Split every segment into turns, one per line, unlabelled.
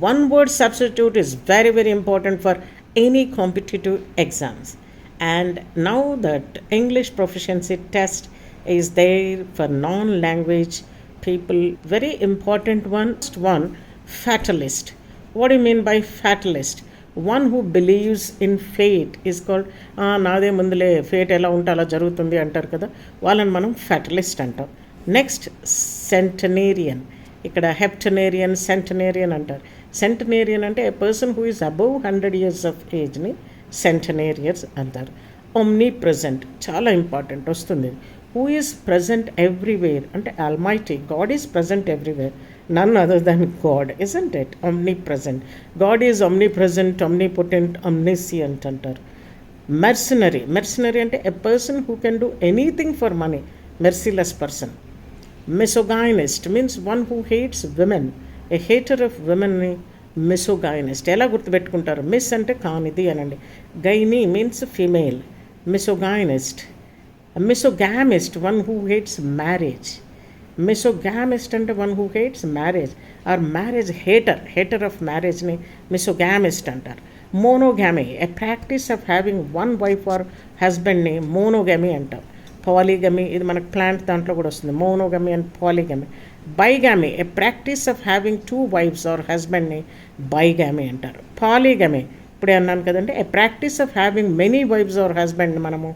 one word substitute is very very important for any competitive exams and now that english proficiency test is there for non language people very important one one fatalist what do you mean by fatalist one who believes in fate is called నాదే ముందులే fate ఎలా ఉంటే అలా జరుగుతుంది అంటారు కదా వాళ్ళని మనం ఫ్యాటలిస్ట్ అంటాం నెక్స్ట్ సెంటనేరియన్ ఇక్కడ హెప్టనేరియన్ సెంటనేరియన్ అంటారు. సెంటనేరియన్ అంటే a person who is above hundred years of ఏజ్ని centenarians అంటారు. ఒమ్నీ ప్రజెంట్ చాలా ఇంపార్టెంట్ వస్తుంది. హూ ఈజ్ ప్రజెంట్ ఎవ్రీవేర్ అంటే almighty god is present everywhere none other than God, isn't it? Omnipresent. God is omnipresent, omnipotent, omniscient అంటారు. Mercenary mercenary అంటే a person who can do anything for money merciless person misogynist means one who hates women a hater of విమెన్ని misogynist ఎలా గుర్తుపెట్టుకుంటారు? Mis అంటే కానిది అనండి. Gyne means female misogynist misogamist one who hates marriage misogamist అంటే one who hates marriage or marriage hater hater of మ్యారేజ్ని misogamist అంటారు. Monogamy a practice of having one wife or హస్బెండ్ని monogamy అంటారు పాలిగమి ఇది మనకు ప్లాంట్ దాంట్లో కూడా వస్తుంది. Monogamy and polygamy. Bigamy a practice of having two wives or హస్బెండ్ని bigamy అంటారు. పాలిగమి ఇప్పుడే అన్నాను కదండి a practice of having many wives or husband మనము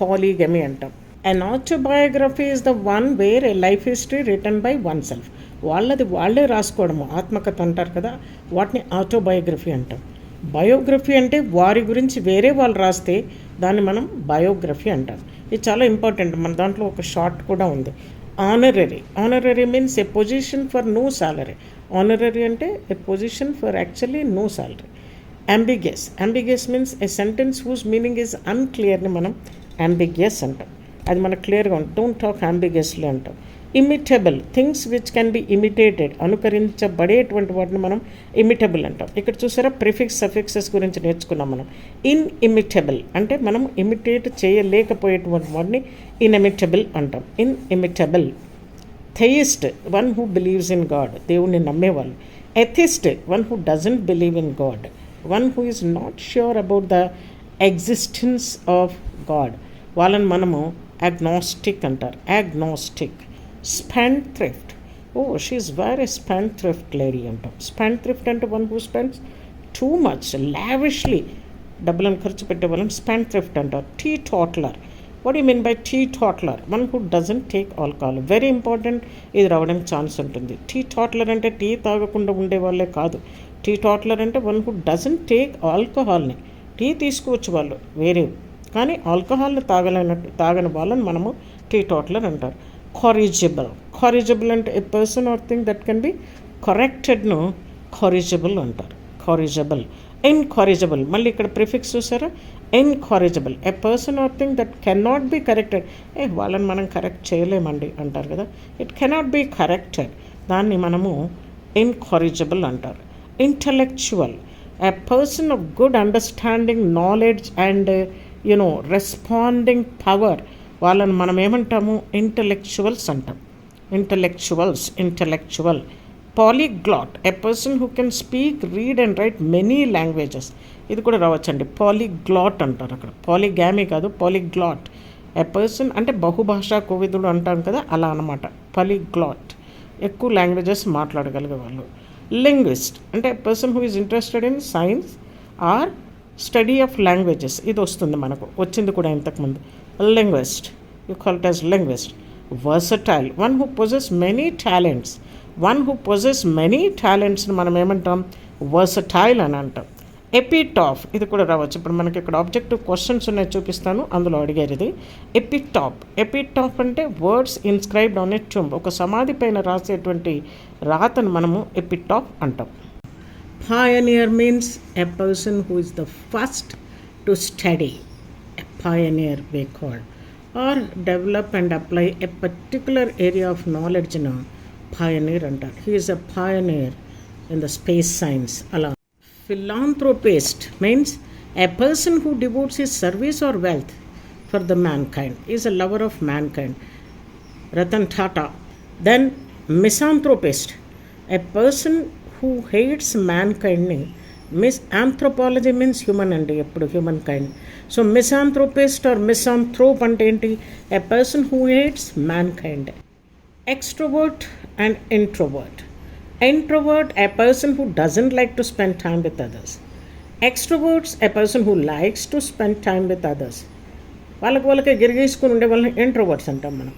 పాలిగమి అంటాం. And autobiography is the one where a life history written by one self వాళ్ళది వాళ్ళే రాసుకోవడము ఆత్మకథ అంటారు కదా వాటిని ఆటోబయోగ్రఫీ అంటాం. బయోగ్రఫీ అంటే వారి గురించి వేరే వాళ్ళు రాస్తే దాన్ని మనం బయోగ్రఫీ అంటాం. ఇది చాలా ఇంపార్టెంట్. మన దాంట్లో ఒక షార్ట్ కూడా ఉంది. Honorary. Honorary means a position for no salary. Honorary అంటే a position for actually no salary. Ambiguous ambiguous means a sentence whose meaning is అన్క్లియర్ని మనం అంబిగియస్ అంటాం. అది మనకు క్లియర్గా ఉంటుంది. డోంట్ టాక్ అంబిగియస్లీ అంటాం. Imitable things which can be imitated అనుకరించబడేటువంటి వాటిని మనం ఇమిటబుల్ అంటాం. ఇక్కడ చూసారా ప్రిఫిక్స్ సఫిక్సెస్ గురించి నేర్చుకున్నాం మనం. ఇన్ ఇమిటబుల్ అంటే మనం ఇమిటేట్ చేయలేకపోయేటువంటి వాటిని ఇన్ఎమిటబుల్ అంటాం. Inimitable theist one who believes in god దేవుణ్ణి నమ్మేవాళ్ళు. Atheist one who doesn't believe in god one who is not sure about the existence of god వాళ్ళని మనము అగ్నాస్టిక్ అంటారు. Agnostic spendthrift oh she's very spendthrift lady అంటాం. Spendthrift అంటే one who spends too much lavishly డబ్బులను ఖర్చు పెట్టే వాళ్ళని spendthrift అంటారు teetotaller what you mean by teetotaller one who doesn't take alcohol very important ఇది రావడానికి ఛాన్స్ ఉంటుంది. టీ టాట్లర్ అంటే టీ తాగకుండా ఉండే వాళ్ళే కాదు. టీ టాట్లర్ అంటే వన్ హూ డజంట్ టేక్ ఆల్కహాల్ని టీ తీసుకోవచ్చు వాళ్ళు వేరే. కానీ ఆల్కహాల్ని తాగలేనట్టు తాగని వాళ్ళని మనము టీ టాట్లర్ అంటారు. కారిజబుల్ కారిజబుల్ అంటే a person or thing that can be కరెక్టెడ్ను corrigible అంటారు కారిజబుల్ ఇన్కారిజబుల్ మళ్ళీ ఇక్కడ ప్రిఫిక్స్ చూసారా? Incorrigible a person or thing that cannot be corrected a వాళ్ళని మనం కరెక్ట్ చేయలేమండి అంటారు కదా? ఇట్ కెనాట్ బి కరెక్టెడ్ దాన్ని మనము ఇన్కారిజబుల్ అంటారు. Intellectual a person of good understanding knowledge and you know responding power వాళ్ళని మనం ఏమంటాము? ఇంటలెక్చువల్స్ అంటాం. Intellectuals intellectual polyglot a person who can speak read and write many languages ఇది కూడా రావచ్చండి. పాలీగ్లాట్ అంటారు అక్కడ. పాలీగామీ కాదు పాలీగ్లాట్ ఎ పర్సన్ అంటే బహుభాషా కోవిదుడు అంటాం కదా అలా అనమాట పాలీగ్లాట్ ఎక్కువ లాంగ్వేజెస్ మాట్లాడగలిగే వాళ్ళు. లింగ్విస్ట్ అంటే person who is interested in science or study of languages ఇది వస్తుంది మనకు. వచ్చింది కూడా ఇంతకుముందు linguist, you call it as linguist, versatile one who possesses many talents one who possess many టాలెంట్స్ని మనం ఏమంటాం? వర్సటైల్ అని అంటాం. ఎపిటాఫ్ ఇది కూడా రావచ్చు. ఇప్పుడు మనకి ఇక్కడ ఆబ్జెక్టివ్ క్వశ్చన్స్ ఉన్నాయి చూపిస్తాను. అందులో అడిగారు ఇది. ఎపిటాప్ ఎపిటాప్ అంటే words inscribed on a tomb ఒక సమాధి పైన రాసేటువంటి రాతను మనము ఎపిటాప్ అంటాం. Pioneer means a person who is the first to study pioneer, we call, or develop and apply a particular area of knowledge. Na pioneer under. He is a pioneer in the space science. Ala. Philanthropist means a person who devotes his service or wealth for the mankind. He is a lover of mankind. Ratan Tata. Then misanthropist, a person who hates mankind. Mis anthropology means human అండి ఎప్పుడు human kind so mis anthropist or misanthrope అంటే ఏంటి? A person who hates mankind extrovert and introvert introvert a person who doesn't like to spend time with others extroverts a person who likes to spend time with others వాళ్ళకి వాళ్ళకి గిరిగేసుకుని ఉండే వాళ్ళని introverts అంటాం మనం.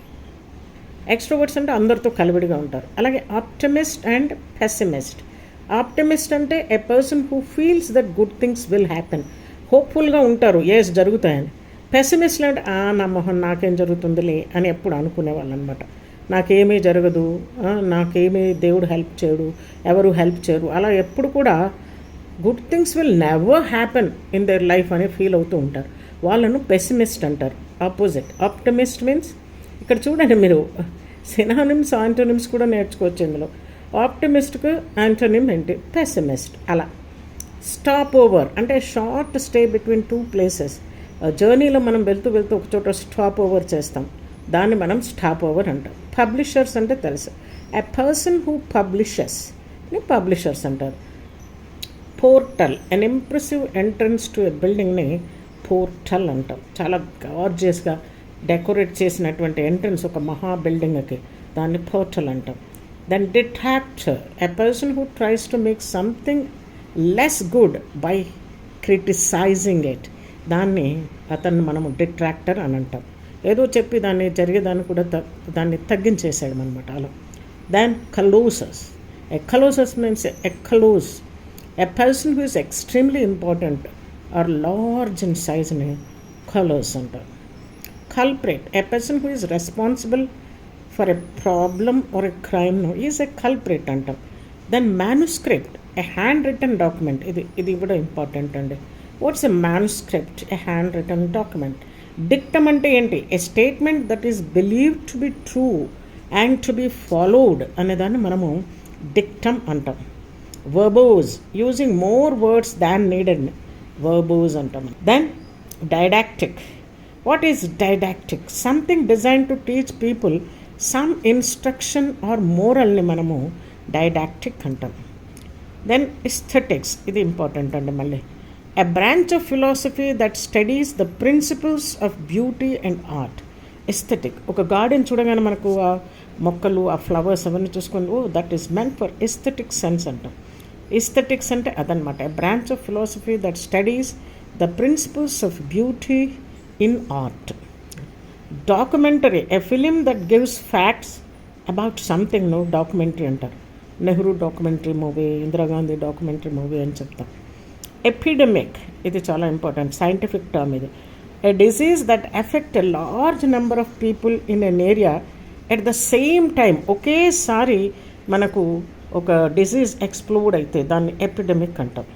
Extroverts అంటే అందరితో కలివిడిగా ఉంటారు. అలాగే ఆప్టమిస్ట్ అండ్ పెసిమిస్ట్ ఆప్టమిస్ట్ అంటే a person who feels that good things will happen. హోప్ఫుల్గా ఉంటారు. ఎస్ జరుగుతాయని. పెసిమిస్ట్ అంటే ఆ నా మొహం నాకేం జరుగుతుందిలే అని ఎప్పుడు అనుకునేవాళ్ళు అనమాట నాకేమీ జరగదు. నాకేమీ దేవుడు హెల్ప్ చేయడు. ఎవరు హెల్ప్ చేయరు. అలా ఎప్పుడు కూడా good things will never happen in their life అని ఫీల్ అవుతూ ఉంటారు. వాళ్ళను పెసిమిస్ట్ అంటారు. ఆపోజిట్ ఆప్టమిస్ట్ మీన్స్ ఇక్కడ చూడండి మీరు సినానిమ్స్ ఆంటోనిమ్స్ కూడా నేర్చుకోవచ్చు ఇందులో. ఆప్టిమిస్ట్కు ఆంటోనిమ్ ఏంటి? పెసిమిస్ట్. అలా. Stopover. అంటే short stay between two places. జర్నీలో మనం వెళ్తూ వెళ్తూ ఒక చోట స్టాప్ ఓవర్ చేస్తాం. దాన్ని మనం స్టాప్ ఓవర్ అంటాం. పబ్లిషర్స్ అంటే తెలుసు. A person who publishes. ని పబ్లిషర్స్ అంటారు. Portal. An impressive entrance to a బిల్డింగ్ని portal అంటాం. చాలా గార్జియస్గా డెకరేట్ చేసినటువంటి ఎంట్రన్స్ ఒక మహా బిల్డింగ్కి. దాన్ని పోర్టల్ అంటాం. Then detractor a person who tries to make something less good by criticizing it దాన్ని అతన్ని మనము డిట్రాక్టర్ అని అంటాం. ఏదో చెప్పి దాన్ని జరిగేదాన్ని కూడా త దాన్ని తగ్గించేసాడు అనమాట అలా. Then colossus a colossus means a colossus a person who is extremely important or large in సైజ్ని colossus అంటారు. Culprit a person who is responsible for a problem or a crime is a culprit అంటాం then manuscript a hand written document ఇది ఇది కూడా important అండి what's a manuscript a hand written document dictum అంటే ఏంటి a statement that is believe to be true and to be followed అనేదాన్ని మనము dictum అంటాం verbose using more words than needed verbose అంటాం then didactic what is didactic something design to teach people some instruction or మోరల్ని మనము didactic అంటాం. Then aesthetics ఇది important అండి మళ్ళీ. A branch of philosophy that studies the principles of beauty and art aesthetic ఒక garden చూడగానే మనకు ఆ మొక్కలు ఆ ఫ్లవర్స్ అవన్నీ చూసుకొని ఓ that is meant for aesthetic sense అంటాం. ఎస్థెటిక్స్ అంటే అదనమాట. A branch of philosophy that studies the principles of beauty in art documentary a film that gives facts about something no documentary అంటారు. Nehru documentary movie Indira Gandhi documentary movie అని చెప్తాం. Epidemic ఇది చాలా important scientific term ఇది. A disease that affect a large number of people in an area at the same time ఒకేసారి మనకు ఒక disease explode అయితే దాన్ని ఎపిడమిక్ అంటాం.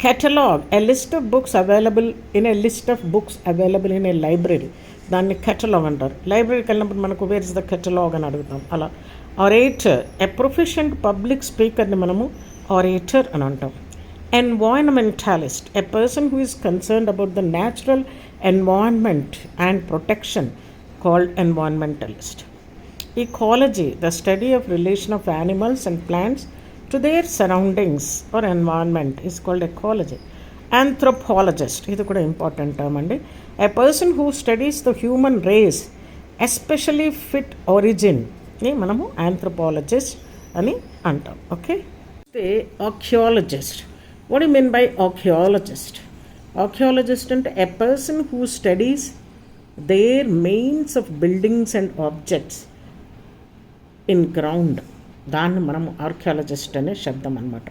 Catalogue a list of books available in a list of books available in a library దాన్ని catalogue అంటారు. లైబ్రరీకి వెళ్ళినప్పుడు మనకు వేర్ ఇస్ ద కెటలాగ్ అని అడుగుతాం. అలా. ఆరేటర్ ఎ ప్రొఫెషనల్ పబ్లిక్ స్పీకర్ని మనము ఆరేటర్ అని అంటాం. Environmentalist a person who is concerned about the natural environment and protection called environmentalist ecology the study of relation of animals and plants to their surroundings or environment is called ecology. Anthropologist ఇది కూడా important term అండి a person who studies the human race especially fit ఒరిజిన్ని మనము anthropologist అని అంటాం okay archaeologist what you mean by archaeologist archaeologist అంటే a person who studies the remains of buildings and objects in ground దాన్ని మనం archaeologist అనే శబ్దం అనమాట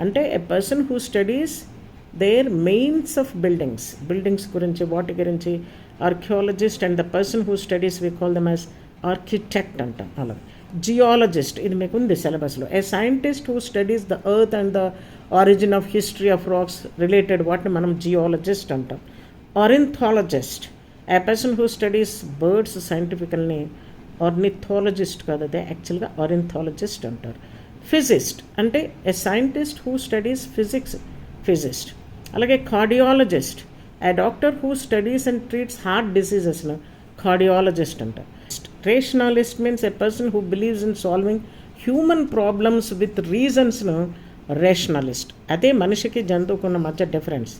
అంటే a person who studies the remains of buildings buildings గురించి వాటి గురించి archaeologist and the person who studies we call them as architect అంటాం. అలాగే జియాలజిస్ట్ ఇది మీకు ఉంది సిలబస్లో. A scientist who studies the earth and the origin of history of rocks related వాటిని మనం జియాలజిస్ట్ అంటాం. Ornithologist a person who studies birds సైంటిఫికల్ని ornithologist కాదు అదే యాక్చువల్గా ఆరింథాలజిస్ట్ అంటారు. ఫిజిస్ట్ అంటే a scientist who studies physics physicist అలాగే cardiologist a doctor who studies and treats heart డిసీజెస్ను cardiologist అంటారు. Rationalist means a person who believes in solving human problems with రీజన్స్ను rationalist అదే మనిషికి జంతువుకున్న మధ్య difference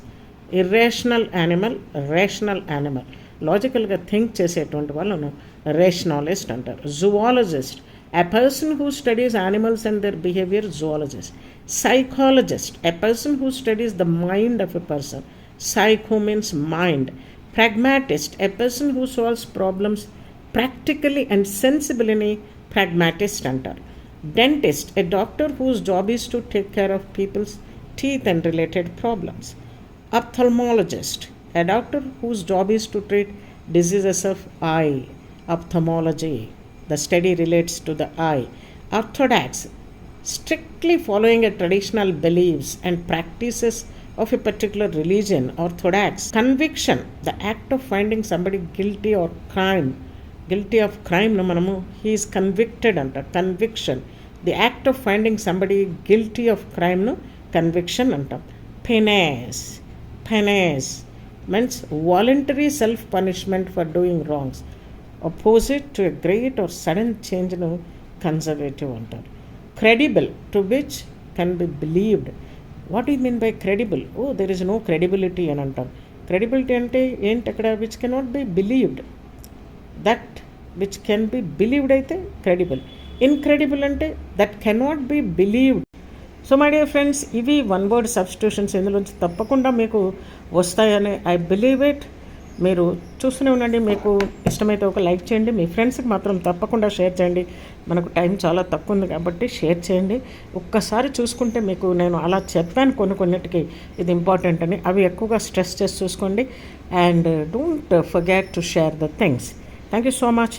irrational animal rational animal లాజికల్గా think చేసేటువంటి వాళ్ళను రేషనాలిస్ట్ అంటారు zoologist a person who studies animals and their behavior zoologist psychologist a person who studies the mind of a person psycho means mind pragmatist a person who solves problems practically and sensibly అని pragmatist అంటారు dentist a doctor whose job is to take care of people's teeth and related problems ophthalmologist a doctor whose job is to treat diseases of eye ophthalmology the study relates to the eye orthodox strictly following a traditional beliefs and practices of a particular religion orthodox conviction the act of finding somebody guilty or crime guilty of crime ను మనము he's convicted అంటారు conviction the act of finding somebody guilty of క్రైమ్ను conviction అంటాం penance penance means voluntary self punishment for doing wrongs Opposite to a great or sudden చేంజ్ను conservative అంటారు credible to which can be believed what ఈ mean by credible oh there is no credibility అని అంటారు credibility అంటే ఏంటి అక్కడ? Which cannot be believed that which can be believed అయితే credible incredible అంటే that cannot be believed so my dear friends ఇవి one word substitutions ఇందులోంచి తప్పకుండా మీకు వస్తాయని ఐ బిలీవ్ ఇట్ మీరు చూస్తూనే ఉండండి. మీకు ఇష్టమైతే ఒక లైక్ చేయండి. మీ ఫ్రెండ్స్కి మాత్రం తప్పకుండా షేర్ చేయండి. మనకు టైం చాలా తక్కువ ఉంది కాబట్టి షేర్ చేయండి. ఒక్కసారి చూసుకుంటే మీకు నేను అలా చెప్పాను కొన్ని కొన్నిటికి ఇది ఇంపార్టెంట్ అని. అవి ఎక్కువగా స్ట్రెస్ చేసి చూసుకోండి. And don't forget to share the things. Thank you so much.